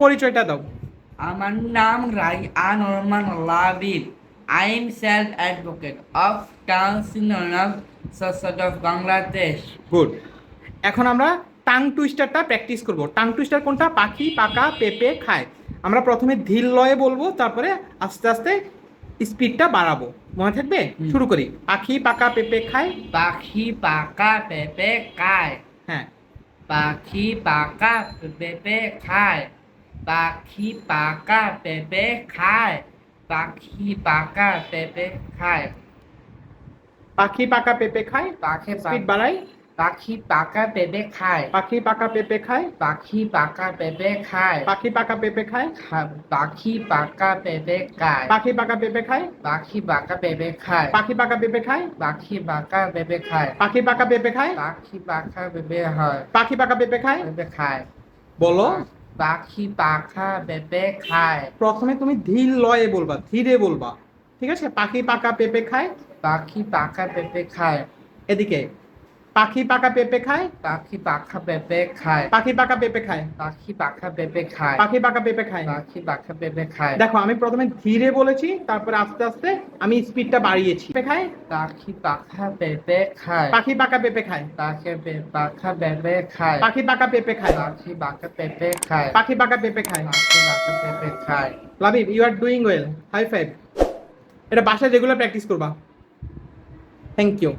পরিচয়টা দাও। আমার নাম Rayan Rahman Labib I am self advocate of council society of Bangladesh good এখন আমরা টাং টুইস্টারটা প্র্যাকটিস করব। টাং টুইস্টার কোনটা? পাখি পাকা পেঁপে খায়। আমরা প্রথমে ধীর লয়ে বলব তারপরে আস্তে আস্তে স্পিডটা বাড়াবো। মনে থাকবে? শুরু করি। পাখি পাকা পেঁপে খায়। পাখি পাকা পেঁপে খায়। হ্যাঁ। পাখি পাকা পেঁপে খায়। পাখি পাকা পেঁপে খায় পাখি পাকা পেঁপে খায় পাখি পাকা পেঁপে খায় পাখি স্পিড বাড়াই পাখি পাকা পেঁপে খায় পাখি পাকা পেঁপে খায় পাখি পাকা পেঁপে খায় পাখি পাকা পেঁপে খায় পাখি পাকা পেঁপে খায় পাখি পাকা পেঁপে খায় পাখি পাকা পেঁপে খায় পাখি পাকা পেঁপে খায় পাখি পাকা পেঁপে খায় পাখি পাকা পেঁপে খায় পাখি পাকা পেঁপে হয় পাখি পাকা পেঁপে খায় পেঁপে খায় বলো পাখি পাখা পেঁপে খায়। প্রথমে তুমি ধীর লয়ে বলবা ধীরে বলবা। ঠিক আছে? পাখি পাকা পেঁপে খায়? পাখি পাকা পেঁপে খায়। এদিকে পাখি পাকা পেঁপে খায় পাখি পাখা পেঁপে খায় পাখি পাকা পেঁপে খায় পাখি পাখা পেঁপে খায় পাখি পাকা পেঁপে খায় পাখি পাখা পেঁপে খায় দেখো আমি প্রথমে ধীরে বলেছি তারপরে আস্তে আস্তে আমি স্পিডটা বাড়িয়েছি পেঁপে খায় পাখি পাখা পেঁপে খায় পাখি পাকা পেঁপে খায় পাখি পাখা পেঁপে খায় পাখি পাকা পেঁপে খায় পাখি পাকা পেঁপে খায় পাখি পাকা পেঁপে খায় পাখি পাকা পেঁপে খায় Labib you are doing well high five এটা বাসায় রেগুলার প্র্যাকটিস করবা থ্যাংক ইউ